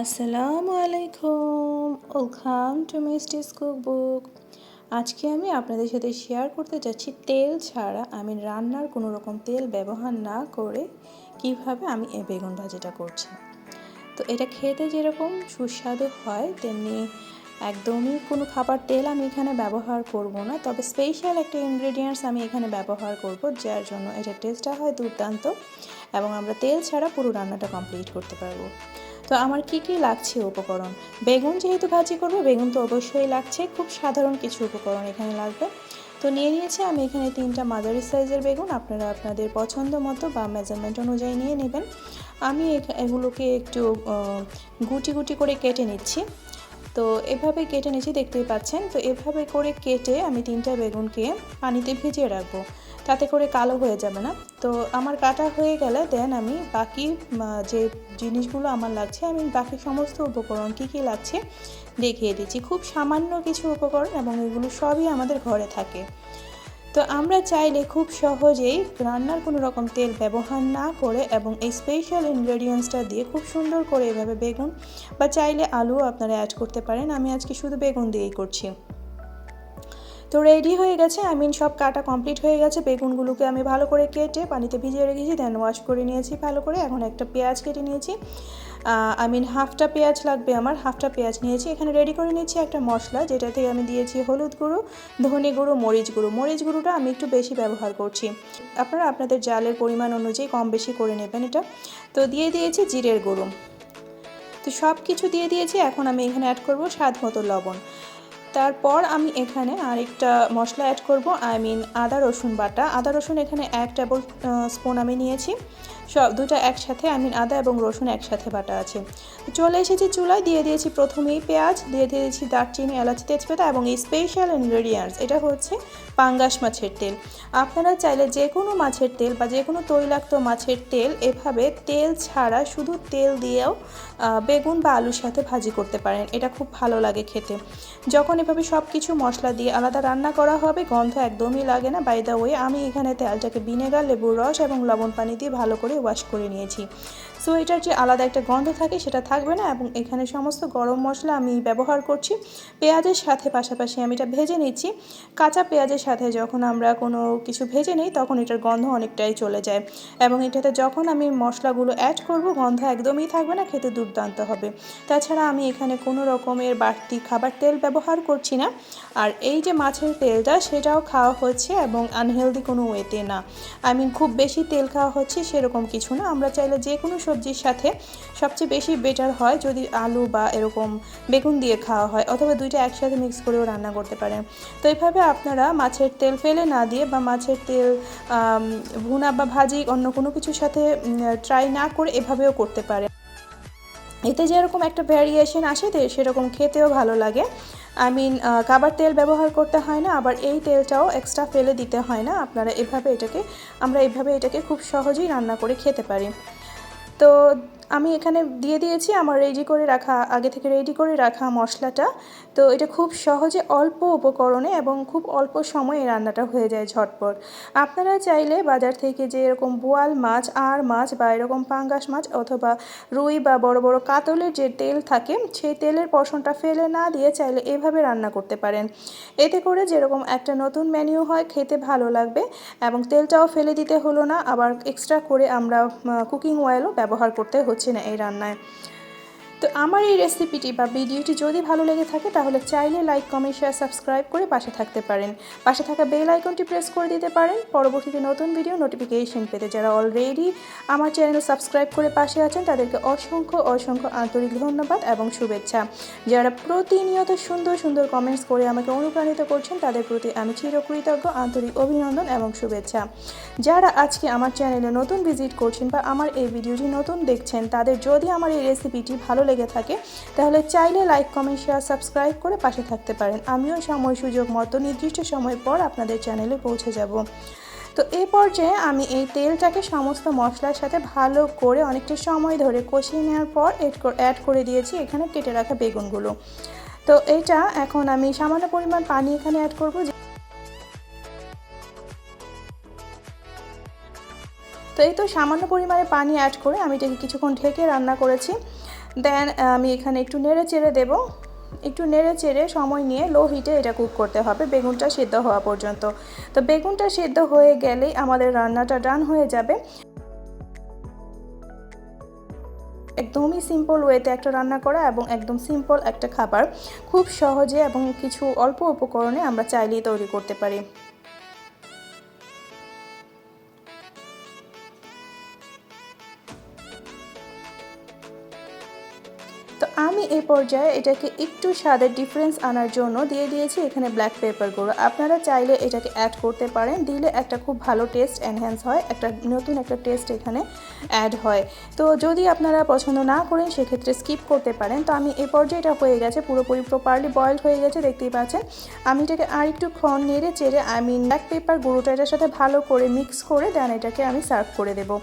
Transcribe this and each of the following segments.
আসসালামু আলাইকুম। Welcome to মিস্টিস cookbook আজকে আমি আপনাদের সাথে শেয়ার করতে যাচ্ছি তেল ছাড়া আমি রান্নার কোনো রকম তেল ব্যবহার না করে কীভাবে আমি এই বেগুন ভাজিটা করছি। তো এটা খেতে যেরকম সুস্বাদু হয়, তেমনি একদমই কোনো খাবার তেল আমি এখানে ব্যবহার করব না। তবে স্পেশাল একটা ইনগ্রেডিয়েন্টস আমি এখানে ব্যবহার করব, যার জন্য এটা টেস্টটা হয় দুর্দান্ত এবং আমরা তেল ছাড়া পুরো রান্নাটা কমপ্লিট করতে পারব। তো আমার কি কি লাগছে উপকরণ? বেগুন যেহেতু ভাজি করব, বেগুন তো অবশ্যই লাগছে। খুব সাধারণ কিছু উপকরণ এখানে লাগবে। তো নিয়ে নিয়েছি আমি এখানে তিনটা মাঝারি সাইজের বেগুন। আপনারা আপনাদের পছন্দ মতো বা মেজারমেন্ট অনুযায়ী নিয়ে নেবেন। আমি এগুলোকে একটু গুটি গুটি করে কেটে নিচ্ছি। তো এভাবে কেটে নিচ্ছি, দেখতেই পাচ্ছেন। তো এভাবে করে কেটে আমি তিনটা বেগুনকে পানিতে ভিজিয়ে রাখব। তাতে করে কালো হয়ে যাবে না। তো আমার কাটা হয়ে গেলে দেন আমি বাকি যে জিনিসগুলো আমার লাগছে, আমি বাকি সমস্ত উপকরণ কী কী লাগছে দেখিয়ে দিচ্ছি। খুব সামান্য কিছু উপকরণ এবং এগুলো সবই আমাদের ঘরে থাকে। তো আমরা চাইলে খুব সহজেই রান্নার কোনো রকম তেল ব্যবহার না করে এবং এই স্পেশাল ইনগ্রেডিয়েন্টসটা দিয়ে খুব সুন্দর করে এভাবে বেগুন বা চাইলে আলুও আপনারা অ্যাড করতে পারেন। আমি আজকে শুধু বেগুন দিয়েই করছি। তো রেডি হয়ে গেছে আই মিন সব কাটা কমপ্লিট হয়ে গেছে, বেগুনগুলোকে আমি ভালো করে কেটে পানিতে ভিজিয়ে রেখেছি দেন ওয়াশ করে নিয়েছি ভালো করে, এখন একটা পেঁয়াজ কেটে নিয়েছি। আই মিন হাফটা পেঁয়াজ লাগবে আমার হাফটা পেঁয়াজ নিয়েছি, এখানে রেডি করে নিয়েছি একটা মশলা যেটাতে আমি দিয়েছি হলুদ গুঁড়ো, ধনে গুঁড়ো, মরিচ গুঁড়ো, মরিচ গুঁড়োটা আমি একটু বেশি ব্যবহার করছি। আপনারা আপনাদের জালের পরিমাণ অনুযায়ী কম বেশি করে নেবেন এটা। তো দিয়ে দিয়েছি জিরের গুঁড়ো। তো সব কিছু দিয়ে দিয়েছি, এখন আমি এখানে অ্যাড করব স্বাদ মতো লবণ। তারপর আমি এখানে আরেকটা মশলা অ্যাড করব আই মিন আদা রসুন বাটা। আদা রসুন এখানে এক টেবল স্পুন আমি নিয়েছি। সব দুটা একসাথে আই মিন আদা এবং রসুন একসাথে বাটা আছে। চলে এসেছি চুলায়, দিয়ে দিয়েছি প্রথমেই পেঁয়াজ, দিয়ে দিয়েছি দারচিনি, এলাচি, তেজপাতা এবং স্পেশাল ইনগ্রেডিয়েন্টস এটা হচ্ছে পাঙ্গাস মাছের তেল। আপনারা চাইলে যে কোনো মাছের তেল বা যে কোনো তৈলাক্ত মাছের তেল এভাবে তেল ছাড়া শুধু তেল দিয়েও বেগুন বা আলুর সাথে ভাজি করতে পারেন, এটা খুব ভালো লাগে খেতে। যখন এভাবে সব কিছু মশলা দিয়ে আলাদা রান্না করা হবে, গন্ধ একদমই লাগে না। বাই দ্য ওয়ে আমি এখানে তেলটাকে ভিনেগার লেবুর রস এবং লবণ পানি দিয়ে ভালো করে ওয়াশ করে নিয়েছি। সো এটার যে আলাদা একটা গন্ধ থাকে সেটা থাকবে না এবং এখানে সমস্ত গরম মশলা আমি ব্যবহার করছি। পেঁয়াজের সাথে পাশাপাশি আমি এটা ভেজে নিচ্ছি। কাঁচা পেঁয়াজের সাথে যখন আমরা কোনো কিছু ভেজে নিই, তখন এটার গন্ধ অনেকটাই চলে যায় এবং এটাতে যখন আমি মশলাগুলো অ্যাড করব, গন্ধ একদমই থাকবে না, খেতে দুর্দান্ত হবে। তাছাড়া আমি এখানে কোনো রকমের বাড়তি খাবার তেল ব্যবহার করছি না। আর এই যে মাছের তেলটা, সেটাও খাওয়া হচ্ছে এবং আনহেলদি কোনো ওয়েতে না। আই মিন খুব বেশি তেল খাওয়া হচ্ছে সেরকম কিছু না, আমরা চাইলে যে কোনো সবজির সাথে সবচেয়ে বেশি বেটার হয় যদি আলু বা এরকম বেগুন দিয়ে খাওয়া হয় অথবা দুইটা একসাথে মিক্স করেও রান্না করতে পারেন। তো এইভাবে আপনারা মাছের তেল ফেলে না দিয়ে বা মাছের তেল ভুনা বা ভাজি অন্য কোনো কিছুর সাথে ট্রাই না করে এভাবেও করতে পারেন। এতে যেরকম একটা ভ্যারিয়েশন আসে সেরকম খেতেও ভালো লাগে। আই মিন খাবার তেল ব্যবহার করতে হয় না, আবার এই তেলটাও এক্সট্রা ফেলে দিতে হয় না। আপনারা এভাবে এটাকে, আমরা এভাবে এটাকে খুব সহজেই রান্না করে খেতে পারি। তো আমি এখানে দিয়ে দিয়েছি আমার রেডি করে রাখা, আগে থেকে রেডি করে রাখা মশলাটা। তো এটা খুব সহজে অল্প উপকরণে এবং খুব অল্প সময়ে রান্নাটা হয়ে যায় ঝটপট। আপনারা চাইলে বাজার থেকে যে এরকম বোয়াল মাছ আর মাছ বা এরকম পাঙ্গাস মাছ অথবা রুই বা বড় বড় কাতলের যে তেল থাকে, সেই তেলের পশনটা ফেলে না দিয়ে চাইলে এভাবে রান্না করতে পারেন। এতে করে যেরকম একটা নতুন মেনিউ হয়, খেতে ভালো লাগবে এবং তেলটাও ফেলে দিতে হলো না। আবার এক্সট্রা করে আমরা কুকিং অয়েলও ব্যবহার করতে হচ্ছে। হচ্ছে না এই রান্নায়। তো আমার এই রেসিপিটি বা ভিডিওটি যদি ভালো লেগে থাকে, তাহলে চাইলে লাইক কমেন্ট শেয়ার সাবস্ক্রাইব করে পাশে থাকতে পারেন। পাশে থাকা বেল আইকনটি প্রেস করে দিতে পারেন। পরবর্তীতে নতুন ভিডিও নোটিফিকেশন পেতে যারা অলরেডি আমার চ্যানেল সাবস্ক্রাইব করে পাশে আছেন, তাদেরকে অসংখ্য অসংখ্য আন্তরিক ধন্যবাদ এবং শুভেচ্ছা। যারা প্রতিনিয়ত সুন্দর সুন্দর কমেন্টস করে আমাকে অনুপ্রাণিত করছেন, তাদের প্রতি আমি চিরকৃতজ্ঞ, আন্তরিক অভিনন্দন এবং শুভেচ্ছা। যারা আজকে আমার চ্যানেলে নতুন ভিজিট করছেন বা আমার এই ভিডিওটি নতুন দেখছেন, তাদের যদি আমার এই রেসিপিটি ভালো লেগে থাকে, তাহলে চাইলে লাইক কমেন্ট শেয়ার সাবস্ক্রাইব করে পাশে থাকতে পারেন। আমিও সময়, সুযোগ, মতো নির্দিষ্ট সময় পর আপনাদের চ্যানেলে পৌঁছে যাব। তো এই পর্যায়ে আমি এই তেলটাকে সমস্ত মশলার সাথে ভালো করে অনেকটা সময় ধরে কষিয়ে নেওয়ার পর অ্যাড করে দিয়েছি এখানে কেটে রাখা বেগুনগুলো। তো এইটা এখন আমি সামান্য পরিমাণ পানি এখানে অ্যাড করব। তো এই তো সামান্য পরিমাণে পানি অ্যাড করে আমি এটাকে কিছুক্ষণ ঢেকে রান্না করেছি। দেন আমি এখানে একটু নেড়ে চেড়ে দেবো। একটু নেড়ে চেড়ে সময় নিয়ে লো হিটে এটা কুক করতে হবে। বেগুনটা সেদ্ধ হওয়া পর্যন্ত। তো বেগুনটা সেদ্ধ হয়ে গেলেই আমাদের রান্নাটা ডান হয়ে যাবে। একদমই সিম্পল ওয়েতে একটা রান্না করা এবং একদম সিম্পল একটা খাবার। খুব সহজে এবং কিছু অল্প উপকরণে আমরা চাইলেই তৈরি করতে পারি। পর্যায়ে এটাকে একটু স্বাদের ডিফারেন্স আনার জন্য দিয়ে দিয়েছি এখানে ব্ল্যাক পেপার গুঁড়ো। আপনারা চাইলে এটাকে অ্যাড করতে পারেন, দিলে একটা খুব ভালো টেস্ট এনহ্যান্স হয়, একটা নতুন একটা টেস্ট এখানে অ্যাড হয়। তো যদি আপনারা পছন্দ না করেন, সেক্ষেত্রে স্কিপ করতে পারেন। তো আমি এই পর্যায়ে এটা হয়ে গেছে, পুরোপুরি প্রপারলি বয়েলড হয়ে গেছে, দেখতেই পাচ্ছেন। আমি এটাকে আর একটু ক্ষণ নেড়ে চেড়ে আমি ব্ল্যাক পেপার গুঁড়োটা এটার সাথে ভালো করে মিক্স করে দেন এটাকে আমি সার্ভ করে দেবো।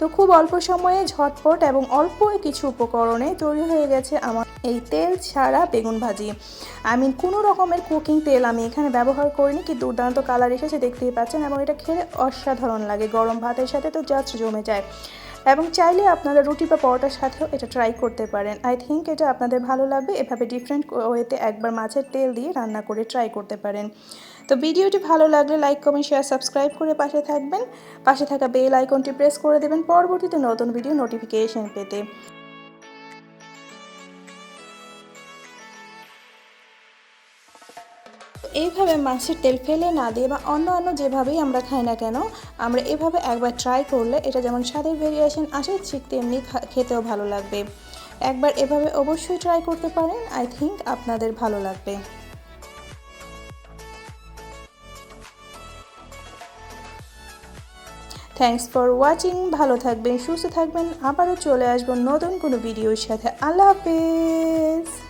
তো খুব অল্প সময়ে ঝটপট এবং অল্প কিছু উপকরণে তৈরি হয়ে গেছে আমার এই তেল ছাড়া বেগুন ভাজি। আমি কোনো রকমের কুকিং তেল আমি এখানে ব্যবহার করিনি, কি দুর্দান্ত কালার এসেছে দেখতেই পাচ্ছেন এবং এটা খেলে অসাধারণ লাগে। গরম ভাতের সাথে তো জাস্ট জমে যায়। এবং চাইলে আপনারা রুটি বা পরোটার সাথেও এটা ট্রাই করতে পারেন। আই থিঙ্ক এটা আপনাদের ভালো লাগবে। এভাবে ডিফারেন্ট ওয়েতে একবার মাছের তেল দিয়ে রান্না করে ট্রাই করতে পারেন। তো ভিডিওটি ভালো লাগলে লাইক, কমেন্ট শেয়ার সাবস্ক্রাইব করে পাশে থাকবেন। পাশে থাকা বেল আইকনটি প্রেস করে দেবেন পরবর্তীতে নতুন ভিডিও নোটিফিকেশন পেতে। এইভাবে মাছের তেল ফেলে না দিয়ে বা অন্য অন্য যেভাবেই আমরা খাই না কেন, আমরা এভাবে একবার ট্রাই করলে এটা যেমন স্বাদের ভেরিয়েশন আসে, ঠিক তেমনি খেতেও ভালো লাগবে। একবার এভাবে অবশ্যই ট্রাই করতে পারেন আই থিঙ্ক আপনাদের ভালো লাগবে। থ্যাংকস ফর ওয়াচিং ভালো থাকবেন, সুস্থ থাকবেন, আবারও চলে আসব নতুন কোনো ভিডিওর সাথে। আল্লাহ হাফেজ।